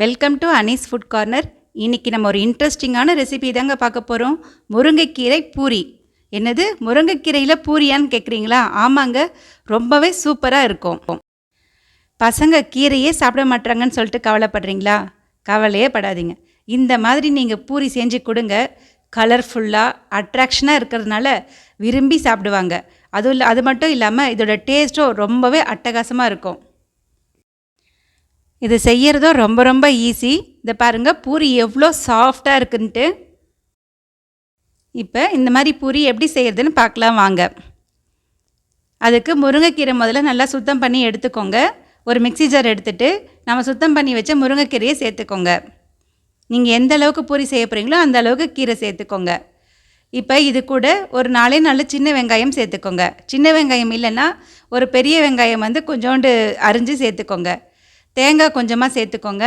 Welcome to Annie's food corner இன்னைக்கு நம்ம ஒரு இன்ட்ரெஸ்டிங்கான ரெசிபி தாங்க பார்க்க போகிறோம் முருங்கைக்கீரை பூரி. என்னது? முருங்கைக்கீரையில் பூரியான்னு கேட்குறீங்களா ஆமாங்க. ரொம்பவே சூப்பராக இருக்கும். பசங்க கீரையே சாப்பிட மாட்டாங்கன்னு சொல்லிட்டு கவலைப்படுறீங்களா? கவலையே படாதீங்க. இந்த மாதிரி நீங்கள் பூரி செஞ்சு கொடுங்க. கலர்ஃபுல்லாக அட்ராக்ஷனாக இருக்கிறதுனால விரும்பி சாப்பிடுவாங்க. அதுவும் இல்லை அது மட்டும் இல்லாமல் இதோட டேஸ்ட்டும் ரொம்பவே அட்டகாசமாக இருக்கும். இது செய்யறதும் ரொம்ப ரொம்ப ஈஸி இதை பாருங்கள் பூரி எவ்வளோ சாஃப்டாக இருக்குன்ட்டு. இப்போ இந்த மாதிரி பூரி எப்படி செய்கிறதுன்னு பார்க்கலாம் வாங்க. அதுக்கு முருங்கைக்கீரை முதல்ல நல்லா சுத்தம் பண்ணி எடுத்துக்கோங்க. ஒரு மிக்ஸி ஜார் எடுத்துட்டு நம்ம சுத்தம் பண்ணி வச்ச முருங்கைக்கீரையை சேர்த்துக்கோங்க. நீங்கள் எந்த அளவுக்கு பூரி செய்ய போகிறீங்களோ அந்த அளவுக்கு கீரை சேர்த்துக்கோங்க. இப்போ இது கூட ஒரு நாலே நாலு சின்ன வெங்காயம் சேர்த்துக்கோங்க. சின்ன வெங்காயம் இல்லைன்னா ஒரு பெரிய வெங்காயம் வந்து கொஞ்சோண்டு அரிஞ்சு சேர்த்துக்கோங்க. தேங்காய் கொஞ்சமாக சேர்த்துக்கோங்க.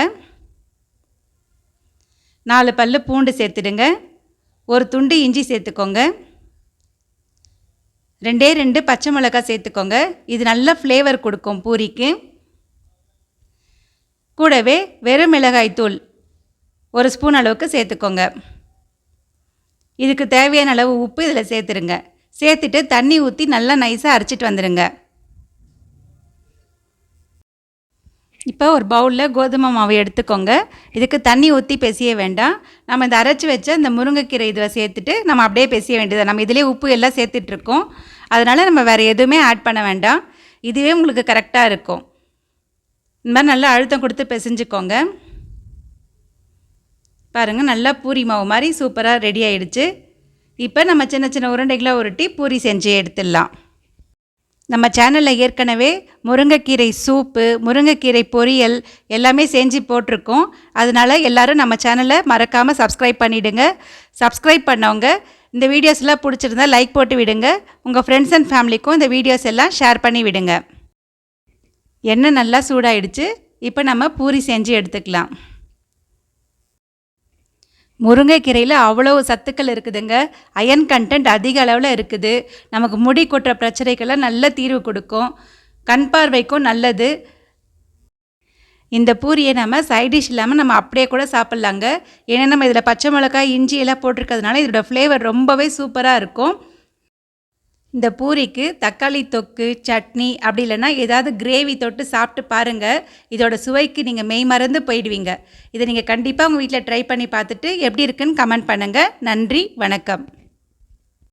நாலு பல் பூண்டு சேர்த்துடுங்க. ஒரு துண்டு இஞ்சி சேர்த்துக்கோங்க. ரெண்டே ரெண்டு பச்சை மிளகாய் சேர்த்துக்கோங்க. இது நல்ல ஃப்ளேவர் கொடுக்கும் பூரிக்கு. கூடவே வெறும் மிளகாய் தூள் ஒரு ஸ்பூன் அளவுக்கு சேர்த்துக்கோங்க. இதுக்கு தேவையான அளவு உப்பு இதில் சேர்த்துருங்க சேர்த்துட்டு தண்ணி ஊற்றி நல்லா நைஸாக அரைச்சிட்டு வந்துடுங்க. இப்போ ஒரு பவுலில் கோதுமை மாவு எடுத்துக்கோங்க. இதுக்கு தண்ணி ஊற்றி பெசிய வேண்டாம். நம்ம இந்த அரைச்சி வச்ச இந்த முருங்கைக்கீரை இதை சேர்த்துட்டு நம்ம அப்படியே பெசிய வேண்டியது நம்ம இதிலே உப்பு எல்லாம் சேர்த்துட்ருக்கோம். அதனால் நம்ம வேறு எதுவுமே ஆட் பண்ண வேண்டாம். இதுவே உங்களுக்கு கரெக்டாக இருக்கும். இந்த மாதிரி நல்லா அழுத்தம் கொடுத்து பிசைஞ்சுக்கோங்க. பாருங்கள் நல்லா பூரி மாவு மாதிரி சூப்பராக ரெடி ஆகிடுச்சு இப்போ நம்ம சின்ன சின்ன உருண்டைகளை உருட்டி பூரி செஞ்சு எடுத்துடலாம். நம்ம சேனலில் ஏற்கனவே முருங்கைக்கீரை சூப்பு முருங்கைக்கீரை பொரியல் எல்லாமே செஞ்சு போட்டிருக்கோம். அதனால் எல்லோரும் நம்ம சேனலை மறக்காமல் சப்ஸ்கிரைப் பண்ணிவிடுங்க சப்ஸ்கிரைப் பண்ணவங்க இந்த வீடியோஸ்லாம் பிடிச்சிருந்தா லைக் போட்டு விடுங்க. உங்கள் ஃப்ரெண்ட்ஸ் அண்ட் ஃபேமிலிக்கும் இந்த வீடியோஸ் எல்லாம் ஷேர் பண்ணி விடுங்க. எண்ணெய் நல்லா சூடாயிடுச்சு. இப்போ நம்ம பூரி செஞ்சு எடுத்துக்கலாம். முருங்கைக்கீரையில் அவ்வளோ சத்துக்கள் இருக்குதுங்க. அயன் கண்டென்ட் அதிக அளவில் இருக்குது. நமக்கு முடி கொட்டுற பிரச்சனைக்கெல்லாம் நல்ல தீர்வு கொடுக்கும். கண் பார்வைக்கும் நல்லது. இந்த பூரியை நம்ம சைட் டிஷ் இல்லாமல் நம்ம அப்படியே கூட சாப்பிட்லாங்க. ஏன்னா நம்ம இதில் பச்சை மிளகாய் இஞ்சி எல்லாம் போட்டிருக்கிறதுனால இதோட ஃப்ளேவர் ரொம்பவே சூப்பராக இருக்கும். இந்த பூரிக்கு தக்காளி தொக்கு சட்னி அப்படி இல்லைன்னா ஏதாவது கிரேவி தொட்டு சாப்பிட்டு பாருங்கள் இதோட சுவைக்கு நீங்கள் மெய் மறந்து போயிடுவீங்க. இதை நீங்கள் கண்டிப்பாக உங்கள் வீட்டில் ட்ரை பண்ணி பார்த்துட்டு எப்படி இருக்குன்னு கமெண்ட் பண்ணுங்கள் நன்றி வணக்கம்.